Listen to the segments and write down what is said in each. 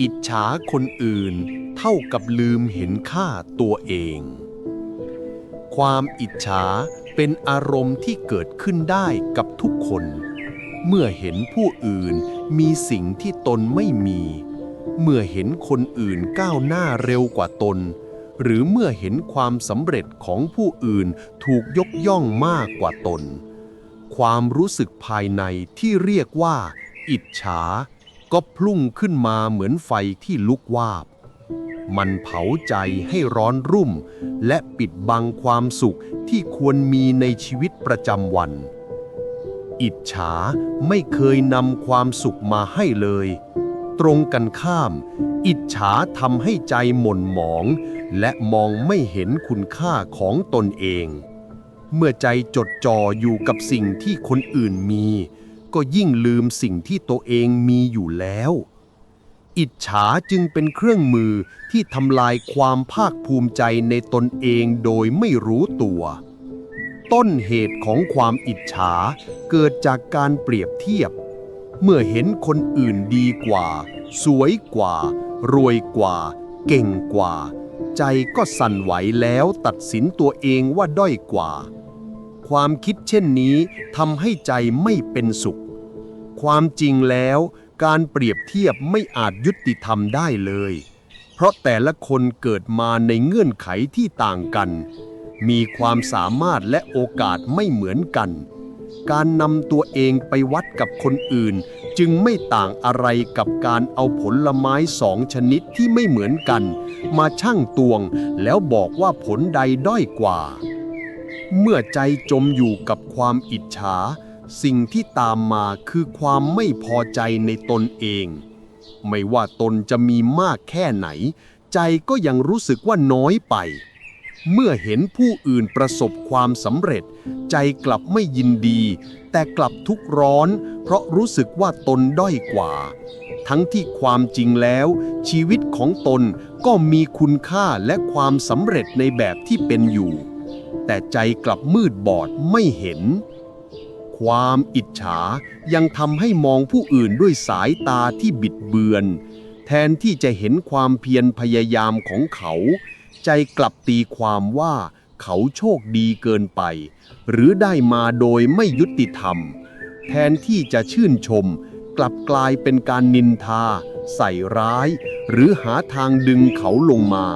อิจฉาคนอื่นเท่ากับลืมเห็นค่าตัวเอง ความอิจฉาเป็นอารมณ์ที่เกิดขึ้นได้กับทุกคน เมื่อเห็นผู้อื่นมีสิ่งที่ตนไม่มี เมื่อเห็นคนอื่นก้าวหน้าเร็วกว่าตน หรือเมื่อเห็นความสำเร็จของผู้อื่นถูกยกย่องมากกว่าตน ความรู้สึกภายในที่เรียกว่า อิจฉา ก็พลุ่งขึ้นมาเหมือนไฟที่ลุกวาบ มันเผาใจให้ร้อนรุ่ม และปิดบังความสุขที่ควรมีในชีวิตประจำวัน อิจฉาไม่เคยนำความสุขมาให้เลย ตรงกันข้าม อิจฉาทำให้ใจหม่นหมอง และมองไม่เห็นคุณค่าของตนเอง เมื่อใจจดจ่ออยู่กับสิ่งที่คนอื่นมี ก็ยิ่งลืมสิ่งที่ตัวเองมีอยู่แล้ว อิจฉาจึงเป็นเครื่องมือที่ทำลายความภาคภูมิใจในตนเองโดยไม่รู้ตัว ต้นเหตุของความอิจฉาเกิดจากการเปรียบเทียบ เมื่อเห็นคนอื่นดีกว่า สวยกว่า รวยกว่า เก่งกว่า ใจก็สั่นไหวแล้วตัดสินตัวเองว่าด้อยกว่าความคิดเช่นนี้ทำให้ใจไม่เป็นสุข ความจริงแล้ว การเปรียบเทียบไม่อาจยุติธรรมได้เลย เพราะแต่ละคนเกิดมาในเงื่อนไขที่ต่างกัน มีความสามารถและโอกาสไม่เหมือนกัน การนำตัวเองไปวัดกับคนอื่น จึงไม่ต่างอะไรกับการเอาผลไม้สองชนิดที่ไม่เหมือนกัน มาชั่งตวงแล้วบอกว่าผลใดด้อยกว่า เมื่อใจจมอยู่กับความอิจฉา สิ่งที่ตามมาคือความไม่พอใจในตนเอง ไม่ว่าตนจะมีมากแค่ไหน ใจก็ยังรู้สึกว่าน้อยไป เมื่อเห็นผู้อื่นประสบความสำเร็จ ใจกลับไม่ยินดี แต่กลับทุกข์ร้อน เพราะรู้สึกว่าตนด้อยกว่า ทั้งที่ความจริงแล้ว ชีวิตของตนก็มีคุณค่าและความสำเร็จในแบบที่เป็นอยู่ แต่ใจกลับมืดบอดไม่เห็น ความอิจฉายังทำให้มองผู้อื่นด้วยสายตาที่บิดเบือน แทนที่จะเห็นความเพียรพยายามของเขา ใจกลับตีความว่าเขาโชคดีเกินไป หรือได้มาโดยไม่ยุติธรรม แทนที่จะชื่นชม กลับกลายเป็นการนินทา ใส่ร้าย หรือหาทางดึงเขาลงมา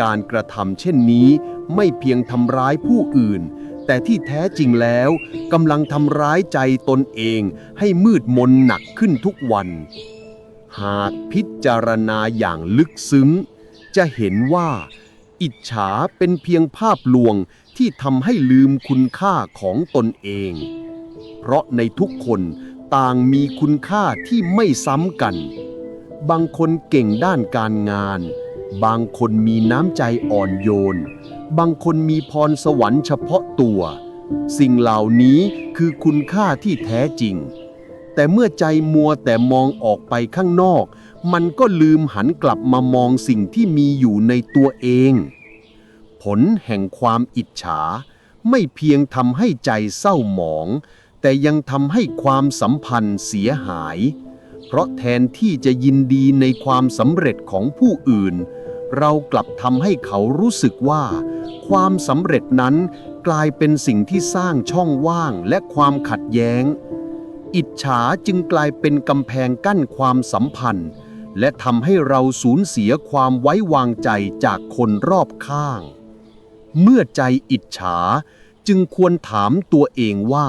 การกระทำเช่นนี้ไม่เพียงทำร้ายผู้อื่น แต่ที่แท้จริงแล้วกำลังทำร้ายใจตนเองให้มืดมนหนักขึ้นทุกวัน หากพิจารณาอย่างลึกซึ้ง จะเห็นว่า อิจฉาเป็นเพียงภาพลวงที่ทำให้ลืมคุณค่าของตนเอง เพราะในทุกคนต่างมีคุณค่าที่ไม่ซ้ำกัน บางคนเก่งด้านการงาน บางคนมีน้ำใจอ่อนโยน บางคนมีพรสวรรค์เฉพาะตัว สิ่งเหล่านี้คือคุณค่าที่แท้จริง แต่เมื่อใจมัวแต่มองออกไปข้างนอก มันก็ลืมหันกลับมามองสิ่งที่มีอยู่ในตัวเอง ผลแห่งความอิจฉา ไม่เพียงทำให้ใจเศร้าหมอง แต่ยังทำให้ความสัมพันธ์เสียหายเพราะแทนที่จะยินดีในความสำเร็จของผู้อื่น เรากลับทำให้เขารู้สึกว่า ความสำเร็จนั้นกลายเป็นสิ่งที่สร้างช่องว่างและความขัดแย้ง อิจฉาจึงกลายเป็นกำแพงกั้นความสัมพันธ์ และทำให้เราสูญเสียความไว้วางใจจากคนรอบข้าง เมื่อใจอิจฉาจึงควรถามตัวเองว่า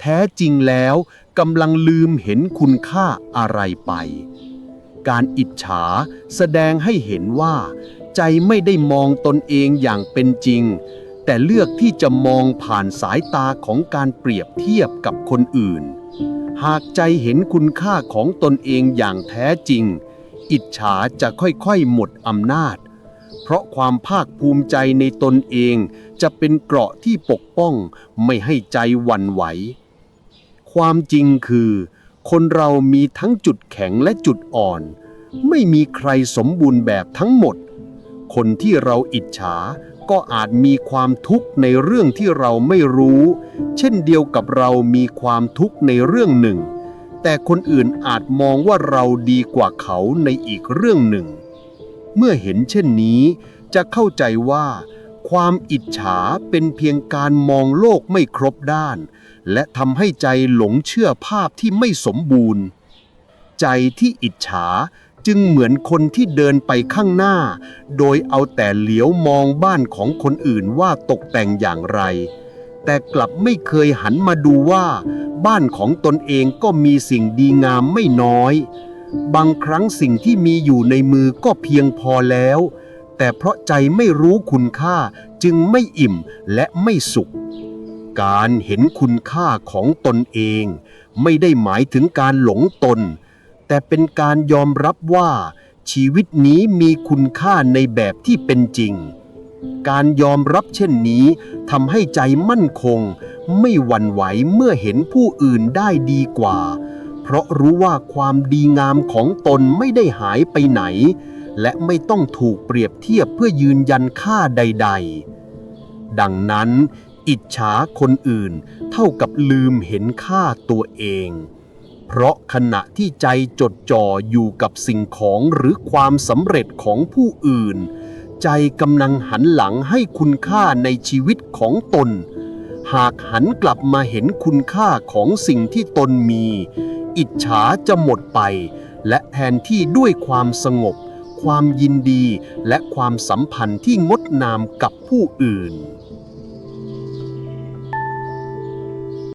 แท้จริงแล้วกำลังลืมเห็นคุณค่าอะไรไป การอิจฉา แสดงให้เห็นว่า ใจไม่ได้มองตนเองอย่างเป็นจริง แต่เลือกที่จะมองผ่านสายตาของการเปรียบเทียบกับคนอื่น หากใจเห็นคุณค่าของตนเองอย่างแท้จริง อิจฉาจะค่อยๆหมดอำนาจ เพราะความภาคภูมิใจในตนเองจะเป็นเกราะที่ปกป้องไม่ให้ใจหวั่นไหว ความจริงคือ คนเรามีทั้งจุดแข็งและจุดอ่อน ไม่มีใครสมบูรณ์แบบทั้งหมด คนที่เราอิจฉาก็อาจมีความทุกข์ในเรื่องที่เราไม่รู้ เช่นเดียวกับเรามีความทุกข์ในเรื่องหนึ่ง แต่คนอื่นอาจมองว่าเราดีกว่าเขาในอีกเรื่องหนึ่ง เมื่อเห็นเช่นนี้จะเข้าใจว่า ความอิจฉาเป็นเพียงการมองโลกไม่ครบด้าน และทำให้ใจหลงเชื่อภาพที่ไม่สมบูรณ์ ใจที่อิจฉาจึงเหมือนคนที่เดินไปข้างหน้า โดยเอาแต่เหลียวมองบ้านของคนอื่นว่าตกแต่งอย่างไร แต่กลับไม่เคยหันมาดูว่า บ้านของตนเองก็มีสิ่งดีงามไม่น้อย บางครั้งสิ่งที่มีอยู่ในมือก็เพียงพอแล้ว แต่เพราะใจไม่รู้คุณค่าจึงไม่อิ่มและไม่สุข การเห็นคุณค่าของตนเอง ไม่ได้หมายถึงการหลงตน แต่เป็นการยอมรับว่า ชีวิตนี้มีคุณค่าในแบบที่เป็นจริง การยอมรับเช่นนี้ทำให้ใจมั่นคง ไม่หวั่นไหวเมื่อเห็นผู้อื่นได้ดีกว่า เพราะรู้ว่าความดีงามของตนไม่ได้หายไปไหน และไม่ต้องถูกเปรียบเทียบเพื่อยืนยันค่าใด ๆ ดังนั้น อิจฉาคนอื่นเท่ากับลืมเห็นค่าตัวเอง เพราะขณะที่ใจจดจ่ออยู่กับสิ่งของหรือความสำเร็จของผู้อื่น ใจกำลังหันหลังให้คุณค่าในชีวิตของตน หากหันกลับมาเห็นคุณค่าของสิ่งที่ตนมี อิจฉาจะหมดไปและแทนที่ด้วยความสงบ ความยินดีและความสัมพันธ์ที่งดงามกับผู้อื่น